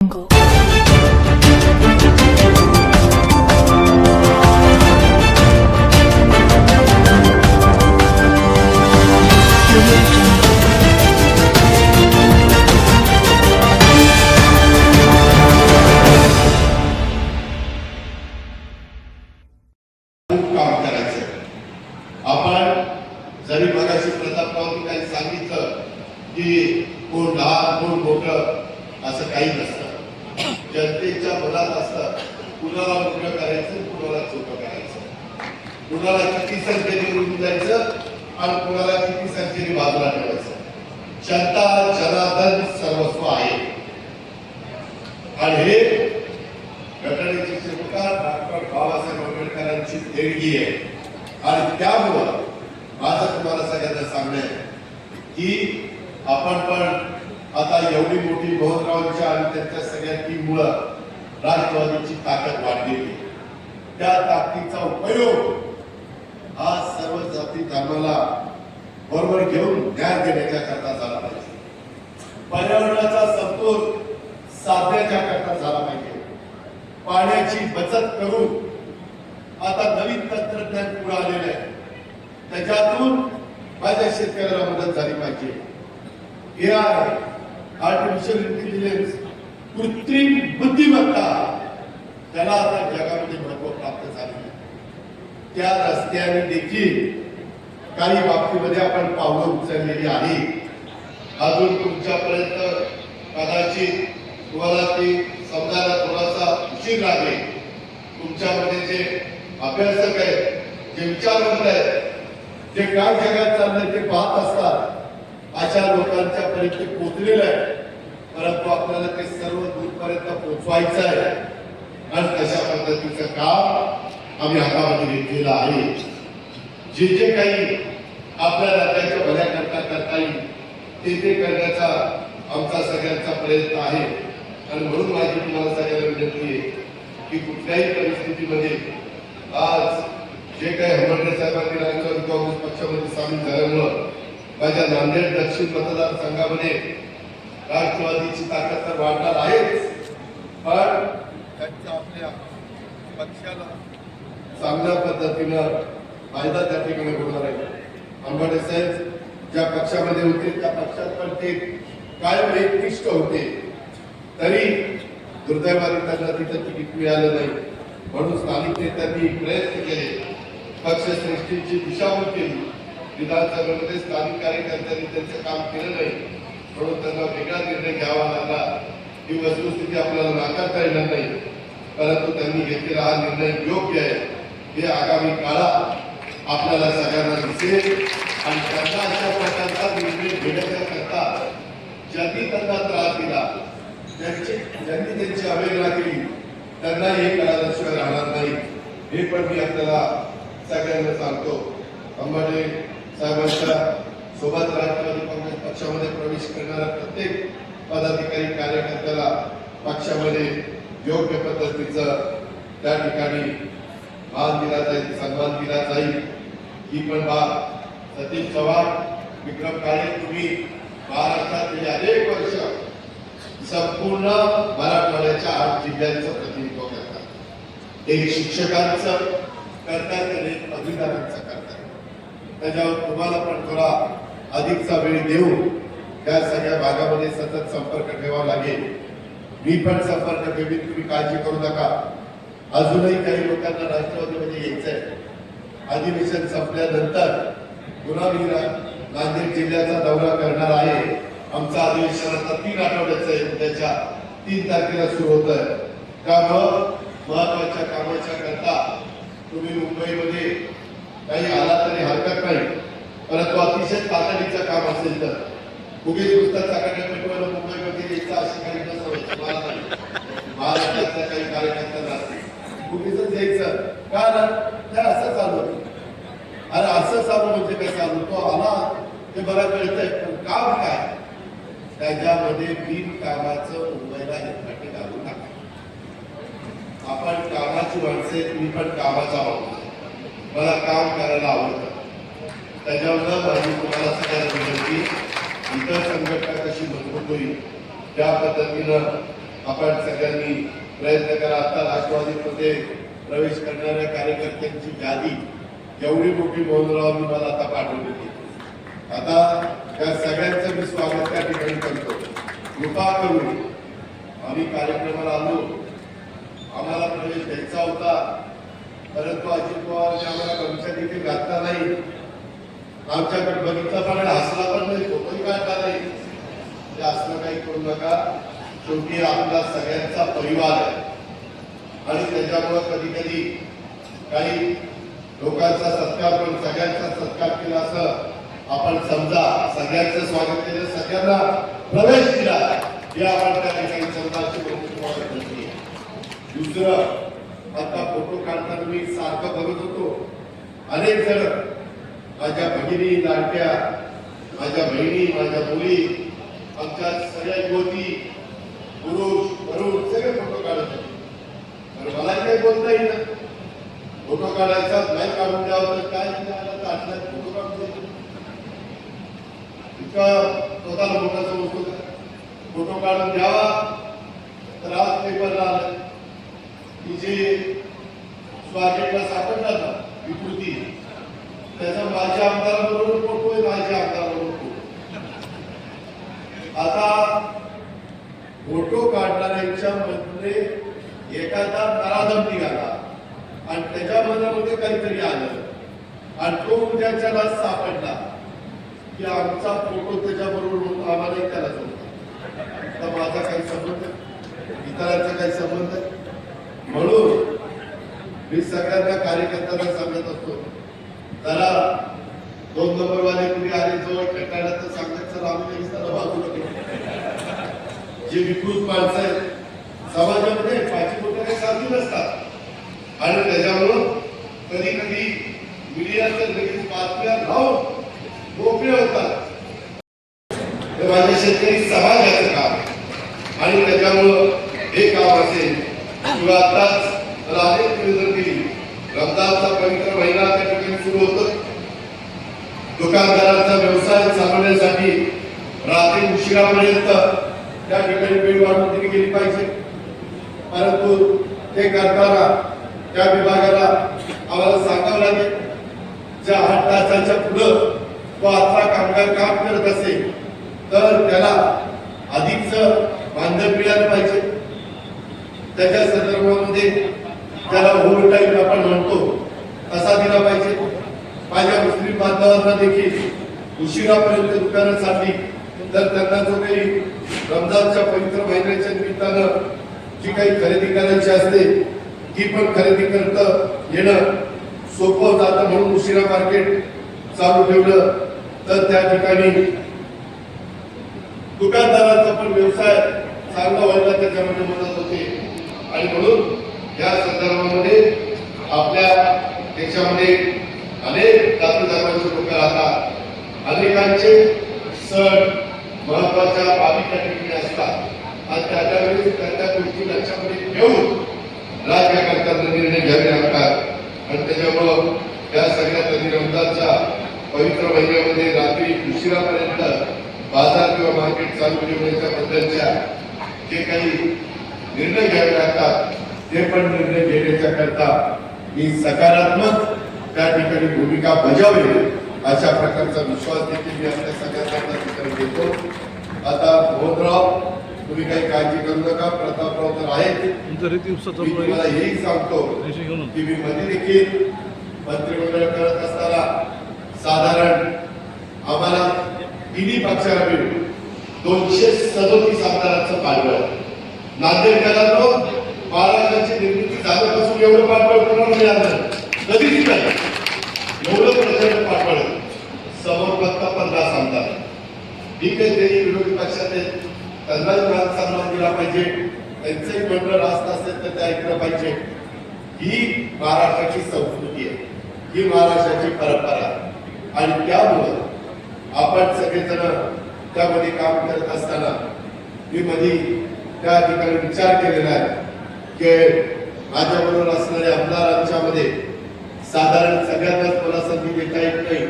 jungle. आपण जरी मगाशी प्रतापराव काही सांगितलं की कोण लहान कोण मोठं असं काही नसतं जनतेच्या मनात असतात. कुणाला मोठं करायचं कुणाला छोटं करायचं. कुणाला किती संख्येने निवडून जायचं आणि कुणाला किती संख्येने बाजूला ठेवायचं. जनता जनार्दन सर्वस्व आहे. आणि हे घटनेचे शिल्पकार डॉक्टर बाबासाहेब आंबेडकरांची देणगी आहे. आणि त्यामुळं माझं तुम्हाला सगळ्यांना सांगणं आहे की आपण पण आता एवढी मोठी मोहनरावांच्या आणि त्यांच्या सगळ्या टीममुळं राष्ट्रवादीची ताकद वाढलेली त्या ताकदीचा उपयोग हा सर्व जाती धर्माला बरोबर घेऊन न्याय देण्याच्या करता झाला पाहिजे. पर्यावरणाचा समतोल साधण्याच्या करता झाला पाहिजे. पाण्याची बचत करून आता नवीन तंत्रज्ञान पुढे आलेलं आहे. त्याच्यातून माझ्या शेतकऱ्याला मदत झाली पाहिजे. हे आहे आर्टिफिशियल इंटेलिजन्स कृत्रिम बुद्धिमत्ता त्याला आता जगामध्ये महत्त्व प्राप्त झाले त्या रस्त्याने देखील काही बाबतीमध्ये आपण पावलं उचललेली आहे अजून तुमच्यापर्यंत कदाचित तुम्हाला ते समजायला थोडासा उशीर लागेल. तुमच्यामध्ये जे अभ्यासक आहेत जे विचारवंत आहेत जे काय जगात चाललंय ते पाहत असतात. अशा लोकांच्या पर्यंत पोचलेलं आहे. परंतु आपल्याला ते सर्व दूरपर्यंत पोचवायचं आहे. आणि तशा पद्धतीचं काम आम्ही हातामध्ये घेतलेलं आहे. जे जे काही आपल्या राज्याच्या भल्याकरता करता येईल ते ते करण्याचा आमचा सगळ्यांचा प्रयत्न आहे. आणि म्हणून माझी तुम्हाला सगळ्यांना विनंती आहे की कुठल्याही परिस्थितीमध्ये आज जे काही हंबर्डे साहेबांनी राष्ट्रवादी काँग्रेस पक्षामध्ये सामील झाल्यामुळं माझ्या नांदेड दक्षिण मतदारसंघामध्ये राष्ट्रवादीची ताकद तर वाढणार आहेच पण त्यांच्या आपल्या पक्षाला चांगल्या पद्धतीनं फायदा त्या ठिकाणी होणार आहे. आंबाडे साहेब ज्या पक्षामध्ये होते त्या पक्षात पण ते कायम एकनिष्ठ होते. तरी दुर्दैवाने त्यांना तिथं तिकीट मिळालं नाही. म्हणून स्थानिक नेत्यांनी प्रयत्न केले पक्षश्रेष्ठींची दिशाभूल केली. विधानसभेमध्ये स्थानिक कार्यकर्त्यांनी त्यांचं काम केलं नाही म्हणून त्यांना वेगळा निर्णय घ्यावा लागला. ही वस्तुस्थिती आपल्याला नाकारता येणार नाही. परंतु त्यांनी घेतलेला हा निर्णय योग्य आहे. हे आगामी काळात आपल्याला सगळ्यांना दिसेल. आणि त्यांना अशा प्रकारचा निर्णय घेण्याकरता ज्यांनी त्यांना त्रास दिला ज्यांची ज्यांनी त्यांची अवहेलना केली त्यांना हे कळाल्याशिवाय राहणार नाही. हे पण मी आपल्याला सगळ्यांना सांगतो. अंबाडे साहेबांच्या सोबत राष्ट्रवादी काँग्रेस पक्षामध्ये प्रवेश करणाऱ्या प्रत्येक पदाधिकारी कार्यकर्त्याला पक्षामध्ये योग्य पद्धतीचं त्या ठिकाणी मान दिला जाईल सन्मान दिला जाईल. ही पण बाब सतीश चव्हाण विक्रम काळे तुम्ही महाराष्ट्रात अनेक वर्ष संपूर्ण मराठवाड्याच्या आठ जिल्ह्यांचं प्रतिनिधित्व करतात एक शिक्षकांचं करतात तर एक अधिकाऱ्यांचं. त्याच्यावर तुम्हाला पण थोडा अधिकचा वेळ देऊन त्या सगळ्या भागामध्ये सतत संपर्क ठेवावा लागेल. मी पण संपर्क ठेवीन तुम्ही काळजी करू नका. अजूनही काही लोकांना राष्ट्रवादीमध्ये यायचंय. अधिवेशन संपल्यानंतर पुन्हा मी नांदेड जिल्ह्याचा दौरा करणार आहे. आमचा अधिवेशन आता तीन आठवड्याचं आहे. उद्याच्या तीन तारखेला सुरू होत आहे त्यामुळं महत्त्वाच्या कामाच्या करता तुम्ही मुंबईमध्ये काही आला तरी हरकत नाही. परंतु अतिशय तातडीचं काम असेल तर. उगीच पुस्तक चाकाट्या पेटवायला मुंबईमध्ये यायचं अशी काही महाराष्ट्रातल्या काही कार्यकर्त्यांना उगीच असं चालू अरे असं चालू म्हणजे काय चालू? तो आला. ते बरं कळतंय. पण काम काय? त्याच्यामध्ये बिन कामाचं मुंबईला हे घालू नका. आपण कामाची माणसे मी पण कामाचा आहोत मला काम करायला आवडतं. त्याच्यावर माझी तुम्हाला सगळ्यांना विनंती इतर संघटना कशी मजबूत होईल त्या पद्धतीनं आपण सगळ्यांनी प्रयत्न करा. आता राष्ट्रवादीमध्ये प्रवेश करणाऱ्या कार्यकर्त्यांची यादी एवढी मोठी मोहनरावांनी मला आता पाठवली आता त्या सगळ्यांचं मी स्वागत त्या ठिकाणी करतो. कृपा करून आम्ही कार्यक्रमाला आलो. आम्हाला प्रवेश घ्यायचा होता. परंतु अजित पवारने आम्हाला गमछा देखील घातला नाही. आमच्याकडे बघितलं पण आणि हसला पण नाही फोटोही काढला नाही. ते असलं काही करू नका. शेवटी आपला सगळ्यांचा परिवार आहे. आणि त्याच्यामुळं कधी कधी काही लोकांचा सत्कार करून सगळ्यांचा सत्कार केला असं आपण समजा सगळ्यांचं स्वागत केलं सगळ्यांना प्रवेश दिला हे आपण त्या ठिकाणी समजा दुसरं आता फोटो काढताना मी सारखं बघत होतो. अनेक जण माझ्या भगिनी लाडक्या माझ्या बहिणी माझ्या मुली आमच्या सगळ्या युवती पुरुष वरुण सगळे फोटो काढत होते. तर मला काही बोलता येईल फोटो काढायचा नाही काढून द्यावं तर काय तर आठवड्यात फोटो काढून द्यायचे स्वतःला मोठा समजतो फोटो काढून द्यावा तर आज पेपरला आलं. की जे स्वागतला सापडला ना विकृती. त्याचा माझ्या आमदाराबरोबर फोटो आहे माझ्या आमदाराबरोबर फोटो आता फोटो काढणाऱ्यांच्या मध्ये एखादा नराधम निघाला. आणि त्याच्या मनामध्ये काहीतरी आलं. आणि तो उद्याच्या सापडला. की आमचा फोटो त्याच्याबरोबर आम्हालाही त्याला जोडला. माझा काही संबंध? इतरांचा काही संबंध? म्हणून मी सगळ्यांना कार्यकर्त्यांना सांगत असतो जरा दोन नंबर वाले कुठे आले जवळ खेळताना तर सांगत सर आम्ही लगेच त्याला जे विकृत माणसं आहेत समाजामध्ये पाचवी मोठे काही साधू नसतात. आणि त्याच्यामुळं कधी कधी मीडियाचं लगेच बातम्या लावून मोकळे होतात. हे माझ्या शेतकरी समाजाचं काम आणि त्याच्यामुळं हे काम असेल किंवा आताच रात्री अनेक निवेदन केली रमजानचा पवित्र महिना त्या ठिकाणी सुरू होतो. दुकानदारांचा व्यवसाय चालवण्यासाठी रात्री उशिरापर्यंत त्या ठिकाणी वेळ वाढून दिली गेली पाहिजे. परंतु ते करताना त्या विभागाला आम्हाला सांगावं लागेल ज्या आठ तासाच्या पुढं तो आजचा कामगार काम करत असेल तर त्याला अधिकच मानधन मिळालं पाहिजे. त्याच्या संदर्भामध्ये त्याला होल टाईम आपण म्हणतो असा दिला पाहिजे. माझ्या मुस्लिम बांधवांना देखील उशिरापर्यंत दुकानं चालली तर त्यांना जो काही रमजानच्या पवित्र महिन्याच्या निमित्तानं जी काही खरेदी करायची असते ती पण खरेदी करत येणं सोपं जातं म्हणून उशिरा मार्केट चालू ठेवलं. तर त्या ठिकाणी दुकानदारांचा पण व्यवसाय चांगला व्हायला त्याच्यामध्ये मदत होते. आणि म्हणून या संदर्भामध्ये आपल्या देशामध्ये अनेक जाती धर्माचे लोक राहतात. अनेकांचे सण महत्त्वाच्या बाबी त्या ठिकाणी असतात. आणि त्याच्या वेळेस त्यांच्या गोष्टी लक्षामध्ये घेऊन राज्यकर्त्यांना निर्णय घ्यावे लागतात. आणि त्याच्यामुळं या सगळ्या तरी रमजानच्या पवित्र महिन्यामध्ये रात्री उशिरापर्यंत बाजार किंवा मार्केट चालू ठेवण्याच्या बद्दलच्या जे काही निर्णय घ्यावे लागतात. ते पण निर्णय घेण्याच्या करता ही सकारात्मक त्या ठिकाणी भूमिका बजावेल अशा प्रकारचा विश्वास देखील मी आपल्या सगळ्यांना ठिकाणी देतो. आता मोहनराव तुम्ही काही काळजी करू नका. प्रतापराव तर आहेत. मी तुम्हाला हेही सांगतो की मी मध्ये देखील मंत्रिमंडळ करत असताना साधारण आम्हाला तिन्ही पक्षाला मिळून दोनशे सदोतीस आमदारांचं पाठबळ नांदेडकरांना महाराष्ट्राची निर्मिती झाल्यापासून एवढं पाठबळ कोणाला मिळालं? कधी कधीच एवढं प्रचंड पाठबळ. समोर फक्त पन्नास आमदार ठीक आहे ते विरोधी पक्षाचे आहेत. त्यांनाही सन्मान दिला पाहिजे. त्यांचे मंडळ रास्त असेल तर ते ऐकलं पाहिजे. ही महाराष्ट्राची संस्कृती आहे. ही महाराष्ट्राची परंपरा आणि त्यामुळं आपण सगळेजण त्यामध्ये काम करत असताना मी मध्ये त्या ठिकाणी विचार केलेला आहे की माझ्याबरोबर असणारे आमदारांच्या मध्ये साधारण सगळ्यांनाच मला संधी देता येत नाही.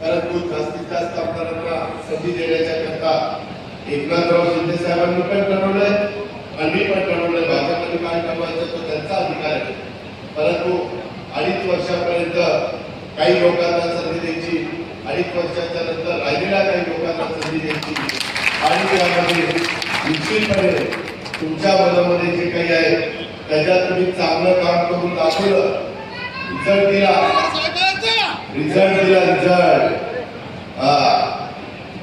परंतु जास्तीत जास्त आमदारांना संधी देण्याच्या करता एकनाथराव शिंदे साहेबांनी पण ठरवलंय आणि मी पण ठरवलंय. भाजपने काय ठरवायचं तो त्यांचा अधिकार आहे. परंतु अडीच वर्षापर्यंत काही लोकांना संधी द्यायची अडीच वर्षाच्या नंतर राहिलेल्या काही लोकांना संधी द्यायची. आणि त्यामध्ये निश्चितपणे तुमच्या मनामध्ये जे काही आहे त्याच्यात तुम्ही चांगलं काम करून दाखवलं. रिझल्ट दिला. रिझल्ट दिला रिझल्ट हा.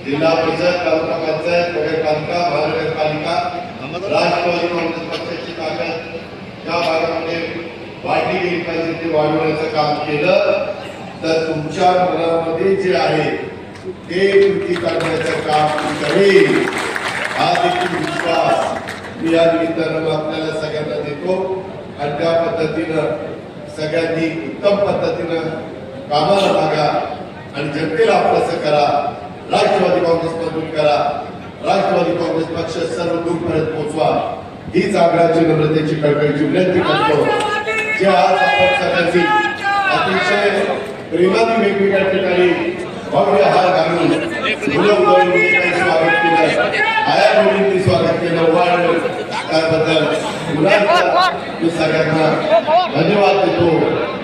जिल्हा परिषद तालुका पंचायत नगरपालिका महानगरपालिका राष्ट्रवादी काँग्रेस पक्षाची ताकद या भागामध्ये वाढली गेली पाहिजे ते वाढवण्याचं काम केलं. तर तुमच्या मनामध्ये जे आहे ते कृती करण्याचं काम करेल हा देखील विश्वास मी या निमित्तानं आपल्याला सगळ्यांना देतो. आणि त्या पद्धतीनं सगळ्यांनी उत्तम पद्धतीनं कामाला लागा आणि जनतेला आपलंसं करा. राष्ट्रवादी काँग्रेस मजबूत करा. राष्ट्रवादी काँग्रेस पक्ष सर्व दूरपर्यंत पोहोचवा. हीच आग्रहाची नम्रतेची कळकळीची विनंती करतो. जे आज आपण सगळ्यांनी अतिशय प्रेमाने वेगवेगळ्या ठिकाणी भव्य हार घालून स्वागत केलं. आया मुलींनी स्वागत केलं. वाढ. त्याबद्दल मुलांचा मी सगळ्यांना धन्यवाद देतो.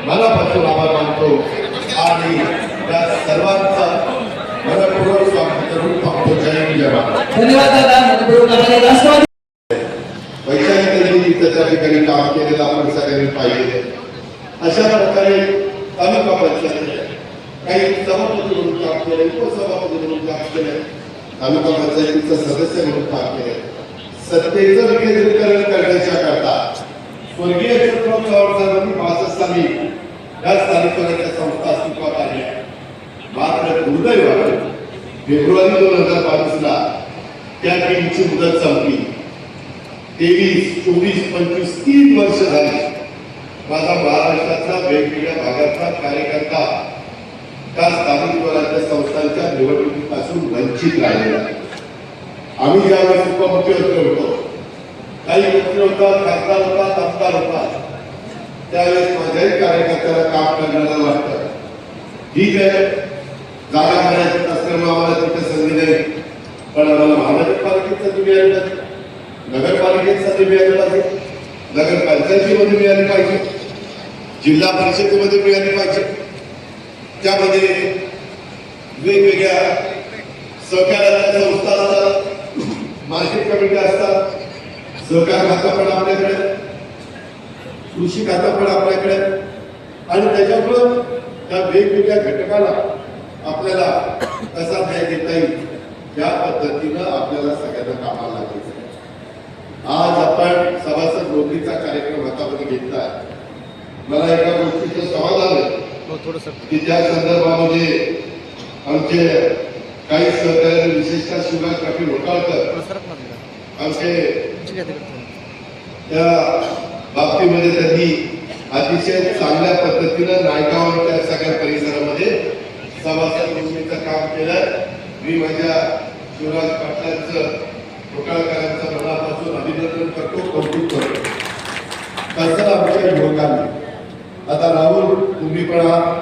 मनापासून आभार मानतो. आणि त्या सर्वांचा मनपूर्वक स्वागत करून थांबतो. जय. राष्ट्रवादी वैचारिक त्या ठिकाणी काम केलेलं आपण सगळ्यांनी पाहिजे अशा प्रकारे तालुका पंचायत काही सभापती म्हणून काम केलं उपसभापती म्हणून काम केलं. तालुका पंचायतीचं सदस्य म्हणून काम केलं. सत्तेचं विकेंद्रीकरण करण्याच्या करता. स्वर्गीय चित्रपट चव्हाण पासष्ट साली या स्थानिक स्वराज्य संस्था अस्तित्वात आल्या मात्र दुर्दैवाने फेब्रुवारी दोन हजार बावीसला त्या टीमची मुदत संपली. तेवीस चोवीस पंचवीस तीन वर्ष झाली. माझा महाराष्ट्रातला वेगवेगळ्या भागातला कार्यकर्ता त्या स्थानिक स्वराज्य संस्थांच्या निवडणुकीपासून वंचित राहिलेला आम्ही ज्यावेळेस उपमुख्यमंत्री होतो काही मंत्री होता खासदार होता आमदार होता. त्यावेळेस माझ्याही कार्यकर्त्याला काम करण्याला वाटतं. ठीक आहे जागा करायची असल्यामुळे आम्हाला तिथे संधी नाही. पण आम्हाला महानगरपालिकेत तुम्ही मिळाली पाहिजे नगरपालिकेत संधी मिळाली पाहिजे. नगरपंचायतीमध्ये मिळाली पाहिजे. जिल्हा परिषदेमध्ये मिळाली पाहिजे. त्यामध्ये वेगवेगळ्या सहकार्याच्या संस्था असतात मार्केट कमिटी असतात सहकार खाता पण आपल्याकडे कृषी खाता पण आपल्याकडे. आणि त्याच्यामुळं त्या वेगवेगळ्या घटकाला आपल्याला कसा न्याय देता येईल या पद्धतीनं आपल्याला सगळ्यांना कामाला लागायचं आज आपण सभासद नोकरीचा कार्यक्रम हातामध्ये घेतला मला एका गोष्टीचं समाधान आहे. की त्या संदर्भामध्ये आमचे काही सहकार्य विशेषतः शिवराज पाटील होटाळकर आमचे त्या बाबतीमध्ये त्यांनी अतिशय चांगल्या पद्धतीनं नायगाव त्या सगळ्या परिसरामध्ये सभासद नोंदणीचं काम केलं. मी माझ्या शिवराज पाटलांचं होटाळकरांचं मनापासून अभिनंदन करतो कौतुक करतो. तसं आमच्या युवकांनी आता राहुल तुम्ही पण आहात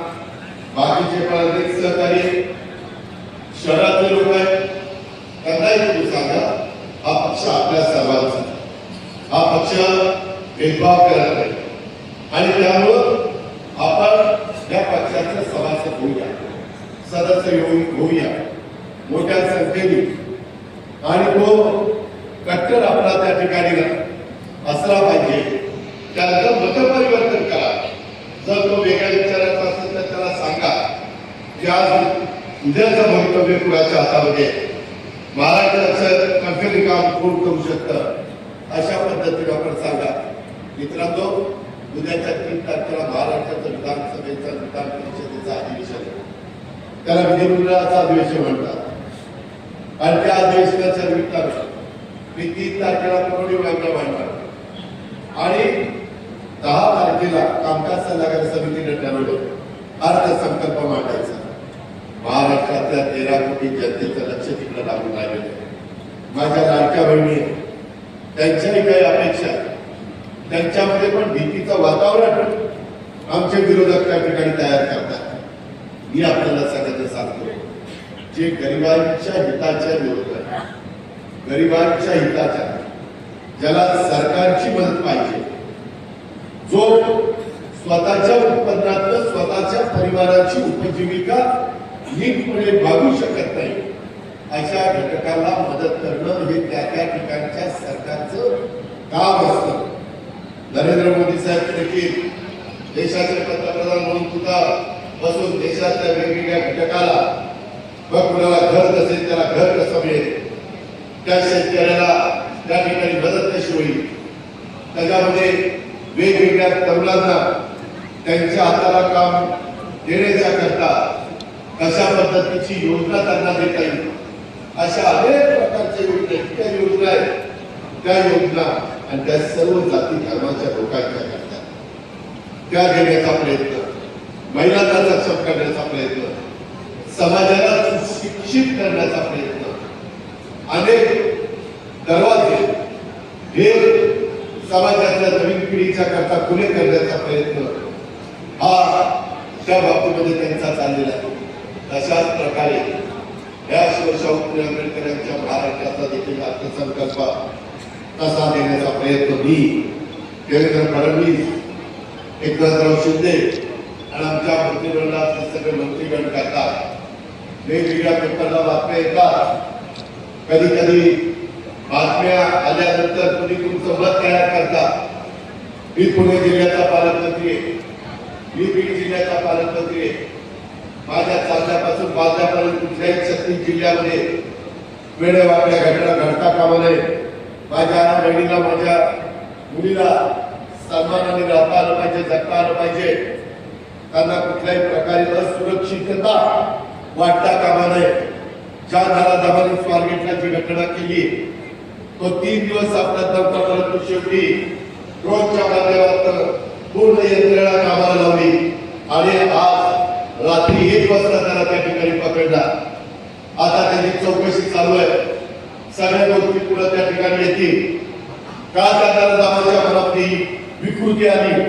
बाकीचे पण अनेक सहकारी. शहरातले लोक आहेत. त्यांनाही तुम्ही सांगा. हा पक्ष आपल्या सर्वांचा. हा पक्ष भेदभाव करत नाही. आणि त्यामुळं आपण या पक्षाचं सभासद होऊया. सदस्य येऊन होऊया. मोठ्या संख्येने. आणि तो कट्टर आपला त्या ठिकाणी असला पाहिजे. त्याचं मतपरिवर्तन करा. जर तो वेगळ्या विचाराचा असेल तर त्याला सांगा की आज उद्याचं भवितव्य कुणाच्या हातामध्ये आहे. महाराष्ट्राचं कंपनी काम कोण करू शकतं. अशा पद्धतीने आपण सांगा. मित्रांनो उद्याच्या तीन तारखेला महाराष्ट्राचं विधानसभेचं विधान परिषदेचं अधिवेशन. त्याला विधिमंडळाचं अधिवेशन म्हणतात. आणि त्या अधिवेशनाच्या निमित्तानं मी तीन तारखेला पुरवणी व्यायाम मांडणार. आणि दहा तारखेला कामकाज सल्लागार समितीने ठरवलं अर्थसंकल्प मांडायचा. महाराष्ट्रातल्या तेरा कोटी जनतेचं लक्ष तिकडे लागून राहिलेलं आहे. माझ्या लाडक्या बहिणी आहेत. त्यांच्याही काही अपेक्षा त्यांच्यामध्ये पण भीतीचं वातावरण आमचे विरोधक त्या ठिकाणी तयार करतात. मी आपल्याला सगळ्यांना सांगतो जे गरिबांच्या हिताच्या विरोधात गरिबांच्या हिताच्या ज्याला सरकारची मदत पाहिजे जो स्वतःच्या उत्पन्नात स्वतःच्या परिवाराची उपजीविका नीटपणे भागू शकत नाही अशा घटकाला मदत करणं हे त्या त्या ठिकाणच्या सरकारचं काम असतं. नरेंद्र मोदी साहेब देखील देशाचे पंतप्रधान म्हणून सुद्धा बसून देशातल्या वेगवेगळ्या घटकाला मग कुणाला घर नसेल त्याला घर कसं मिळेल त्या शेतकऱ्याला त्या ठिकाणी मदत कशी होईल त्याच्यामध्ये वेगवेगळ्या तरुणांना त्यांच्या हाताला काम देण्याच्या करता कशा पद्धतीची योजना त्यांना देता येईल? अशा अनेक प्रकारच्या योजना इतक्या योजना आहेत त्या योजना आणि त्या सर्व जाती धर्माच्या लोकांच्या करता त्या देण्याचा प्रयत्न महिलांना सक्षम करण्याचा प्रयत्न समाजाला सुशिक्षित करण्याचा प्रयत्न अनेक दरवाजे हे समाजातल्या नवीन पिढीच्या करता खुले करण्याचा प्रयत्न हा त्या बाबतीमध्ये त्यांचा चाललेला आहे. तशाच प्रकारे या शिवशाहू आंबेडकरांच्या आंबेडकर यांच्या महाराष्ट्राचा देखील अर्थसंकल्प तसा देण्याचा प्रयत्न मी देवेंद्र फडणवीस एकनाथराव शिंदे आणि आमच्या मंत्रिमंडळातले सगळे मंत्रीगण करतात. वेगवेगळ्या पेपरला बातम्या येतात. कधी कधी बातम्या आल्यानंतर तुम्ही तुमचं मत तयार करता. मी पुणे जिल्ह्याचा पालकमंत्री आहे. मी बीड जिल्ह्याचा पालकमंत्री आहे. माझ्या चालण्यापासून बांधण्यापर्यंत कुठल्याही छत्तीस जिल्ह्यामध्ये वेळेवापड्या घटना घडता कामा नये. माझ्या बहिणीला माझ्या मुलीला सन्मानाने राहता आलं पाहिजे जगता आलं पाहिजे. त्यांना कुठल्याही प्रकारे असुरक्षितता वाटता कामा नये. ज्या धारा दमाने स्वारगेटला जी घटना केली तो तीन दिवस आपल्यात नव्हता परंतु शेवटी. रोजच्या माध्यमात पूर्ण यंत्रणा कामाला लावली. आणि आज रात्री एक वाजता त्याला त्या ठिकाणी पकडला. आता त्याची चौकशी चालू आहे. सगळ्या गोष्टी पुढे त्या ठिकाणी येतील. का त्या दामाच्या मनात विकृती आली?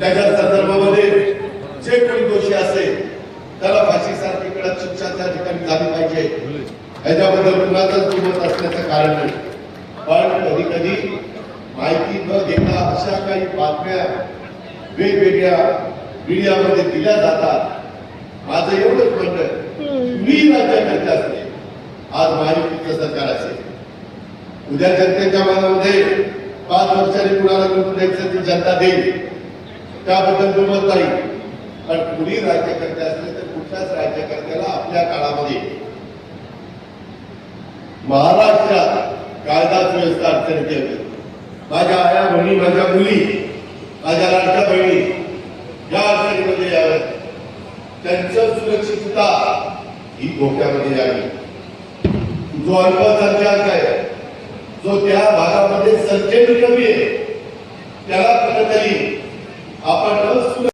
त्याच्या संदर्भामध्ये जे कोणी दोषी असेल त्याला फाशीसारखी कडक शिक्षा त्या ठिकाणी झाली पाहिजे. याच्याबद्दल कुणाचाच दुमत असल्याचं कारण नाही. पण कधी कधी माहिती न घेता अशा काही बातम्या वेगवेगळ्या मीडियामध्ये दिल्या जातात. माझं एवढंच म्हणणं मी राज्याकरते असते. आज महायुतीचं सरकार असेल. उद्या जनतेच्या मनामध्ये पाच वर्षांनी कुणाला निवडून द्यायचं ती जनता देईल. त्याबद्दल दुमत नाही. पण कुणी राज्यकर्ते असले तर कुठल्याच राज्यकर्त्याला आपल्या काळामध्ये महाराष्ट्रात कायदा सुव्यवस्था अडचणीत येते. माझ्या आया बहिणी माझ्या मुली माझ्या लाडक्या बहिणी या अडचणीमध्ये याव्यात त्यांचं सुरक्षितता ही धोक्यामध्ये यावी. जो अल्पसंख्याक आहे जो त्या भागामध्ये संख्येने कमी आहे त्याला कुठेतरी आपण